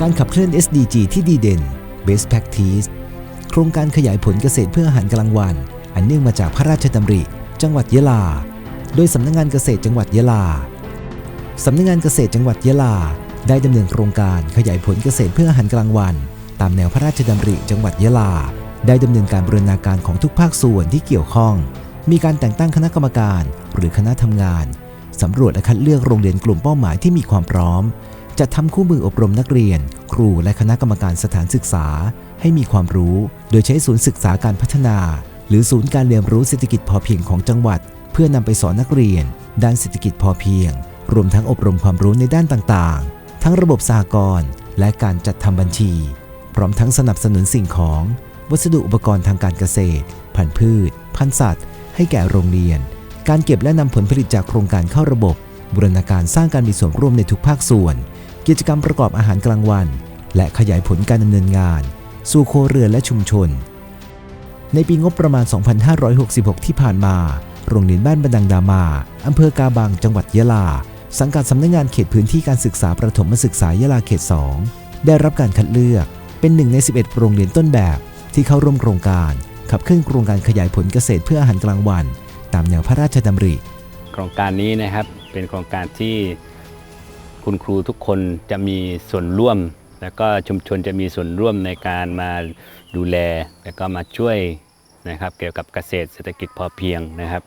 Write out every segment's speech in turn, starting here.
การขับเคลื่อน SDG ที่ดีเด่น Best Practice โครงการขยายผลเกษตรเพื่ออาหารกลางวัน อันเนื่องมาจากพระราชดำริ จังหวัดยะลา โดยสำนักงานเกษตรจังหวัดยะลา สำนักงานเกษตรจังหวัดยะลา ได้ดำเนินโครงการขยายผลเกษตรเพื่ออาหารกลางวัน ตามแนวพระราชดำริ จังหวัดยะลา ได้ดำเนินการบรณาการของทุกภาคส่วนที่เกี่ยวข้อง มีการแต่งตั้งคณะกรรมการ หรือคณะทำงานสำรวจและคัดเลือกโรงเรียนกลุ่มเป้าหมายที่มีความพร้อม จัดทำคู่มืออบรมนักเรียน ครูและคณะกรรมการสถานศึกษา ให้มีความรู้ โดยใช้ศูนย์ศึกษาการพัฒนา หรือศูนย์การเรียนรู้เศรษฐกิจพอเพียงของจังหวัด เพื่อนำไปสอนนักเรียน ด้านเศรษฐกิจพอเพียง รวมทั้งอบรมความรู้ในด้านต่างๆ ทั้งระบบสหกรณ์และการจัดทำบัญชี พร้อมทั้งสนับสนุนสิ่งของ วัสดุอุปกรณ์ทางการเกษตร พันธุ์พืช พันธุ์สัตว์ ให้แก่โรงเรียน การเก็บและนำผลผลิตจากโครงการเข้าระบบ บูรณาการสร้างการมีส่วนร่วมในทุกภาคส่วน กิจกรรมประกอบอาหารกลางวัน และขยายผลการดำเนินงาน สู่โคเรือนและชุมชน ในปีงบประมาณ 2566 ที่ผ่านมา โรงเรียนบ้านบันดังดามาอำเภอกาบัง จังหวัดยะลา สังกัดสำนักงงานเขตพื้นที่การศึกษาประถมศึกษายะลาเขต 2 ได้รับการคัดเลือก เป็นหนึ่งใน 11 โรงเรียนต้นแบบ ที่เข้าร่วมโครงการ ขับเคลื่อนโครงการขยายผลเกษตรเพื่ออาหารกลางวัน ตามแนวพระราชดำริโครงการนี้นะครับ เป็นโครงการที่คุณครูทุกคนจะมีส่วนร่วม แล้วก็ชุมชนจะมีส่วนร่วมในการมาดูแล แล้วก็มาช่วยนะครับเกี่ยวกับเกษตรเศรษฐกิจพอเพียงนะครับ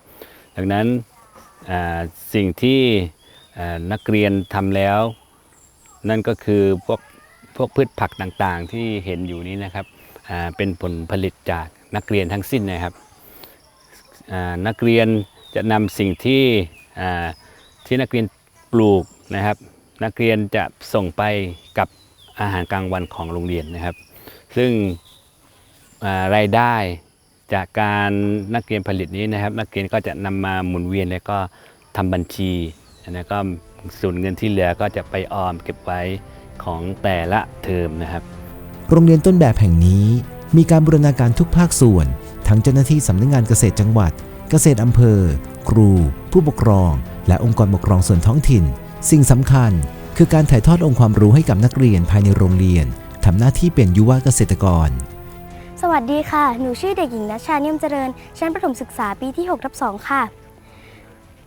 ดังนั้นสิ่งที่นักเรียนทำแล้ว นั่นก็คือพวกพวกพืชผักต่างๆ ที่เห็นอยู่นี้นะครับเป็นผลผลิตจากนักเรียนทั้งสิ้นนะครับนักเรียนจะนำสิ่งที่ ที่นักเรียนปลูกนะครับ นักเรียนจะส่งไปกับอาหารกลางวันของโรงเรียนนะครับ ซึ่งารายได้จากการนักเรียนผลิตนี้นะครับ นักเรียนก็จะนำมาหมุนเวียนแล้วก็ทำบัญชีแล้วก็ส่วนเงินที่เหลือก็จะไปออมเก็บไว้ของแต่ละเทอมนะครับ โรงเรียนต้นแบบแห่งนี้ มีการบูรณาการทุกภาคส่วน ทั้งเจ้าหน้าที่สำนักงานเกษตรจังหวัด เกษตรอำเภอ ครู ผู้ปกครอง และองค์กรปกครองส่วนท้องถิ่น สิ่งสำคัญ คือการถ่ายทอดองค์ความรู้ให้กับนักเรียนภายในโรงเรียนทำหน้าที่เป็นยุวเกษตรกร สวัสดีค่ะ หนูชื่อเด็กหญิงนัชชาเนียมเจริญ ชั้นประถมศึกษาปีที่6ทับ2ค่ะ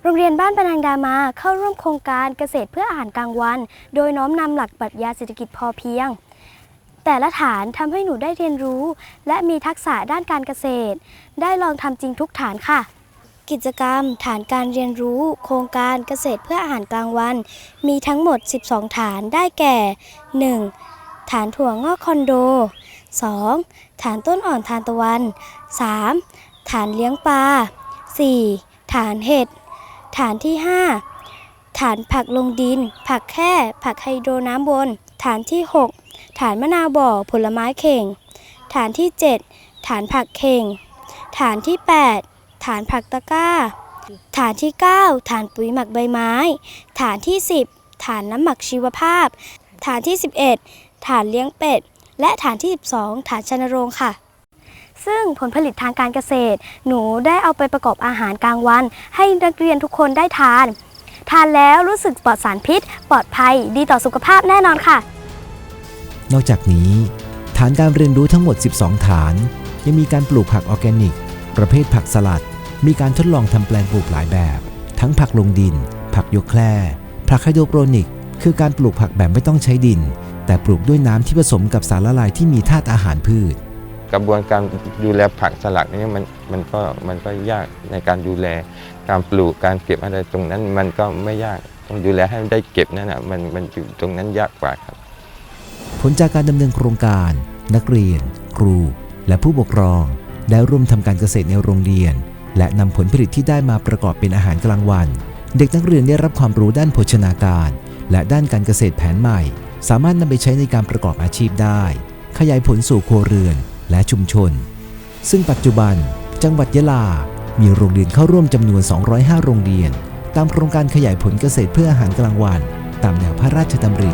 โรงเรียนบ้านปนังดามาเข้าร่วมโครงการเกษตรเพื่ออาหารกลางวัน โดยน้อมนำหลักปรัชญาเศรษฐกิจพอเพียง แต่ละฐานทำให้หนูได้เรียนรู้ และมีทักษะด้านการเกษตร ได้ลองทำจริงทุกฐานค่ะ กิจกรรม ฐานการเรียนรู้ โครงการเกษตรเพื่ออาหารกลางวัน มีทั้งหมด 12 ฐานได้แก่ 1. ฐานถั่วงอกคอนโด 2. ฐานต้นอ่อนทานตะวัน 3. ฐานเลี้ยงปลา 4. ฐานเห็ด ฐานที่ 5 ฐานผักลงดิน ผักแค่ผักไฮโดรน้ำบน ฐานที่ 6 ฐานมะนาวบ่อผลไม้เข่ง ฐานที่ 7 ฐานผักเข่ง ฐานที่ 8 ฐานผักตะกร้า ฐานที่ 9 ฐานปุ๋ยหมักใบไม้ ฐานที่ 10 ฐานน้ำหมักชีวภาพ ฐานที่ 11 ฐานเลี้ยงเป็ด และฐานที่ 12 ฐานชนโรงค่ะ ซึ่งผลผลิตทางการเกษตร หนูได้เอาไปประกอบอาหารกลางวัน ให้นักเรียนทุกคนได้ทาน ทานแล้วรู้สึกปลอดสารพิษ ปลอดภัย ดีต่อสุขภาพแน่นอนค่ะ นอกจากนี้ ฐานการเรียนรู้ทั้งหมด 12 ฐาน ยังมีการปลูกผักออร์แกนิก ประเภทผักสลัด มีการทดลองทำแปลงปลูกหลายแบบ ทั้งผักลงดิน ผักยกแคร่ผักไฮโดรโปรนิก คือการปลูกผักแบบไม่ต้องใช้ดิน แต่ปลูกด้วยน้ำที่ผสมกับสารละลายที่มีธาตุอาหารพืช กระบวนการดูแลผักสลัดนี่มันมันก็มันก็ยากในการดูแล การปลูกการเก็บอะไรตรงนั้นมันก็ไม่ยากต้องดูแลให้ได้เก็บนั่นนะมันมันอยู่ตรงนั้นยากกว่าครับ ผลจากการดำเนินโครงการ นักเรียน ครู และผู้ปกครองได้ร่วมทำการเกษตรในโรงเรียน และนำผลผลิตที่ได้มาประกอบเป็นอาหารกลางวัน เด็กนักเรียนได้รับความรู้ด้านโภชนาการ และด้านการเกษตรแผนใหม่ สามารถนำไปใช้ในการประกอบอาชีพได้ ขยายผลสู่ครัวเรือนและชุมชน ซึ่งปัจจุบัน จังหวัดยะลา มีโรงเรียนเข้าร่วมจำนวน 205 โรงเรียน ตามโครงการขยายผลเกษตรเพื่ออาหารกลางวัน ตามแนวพระราชดำริ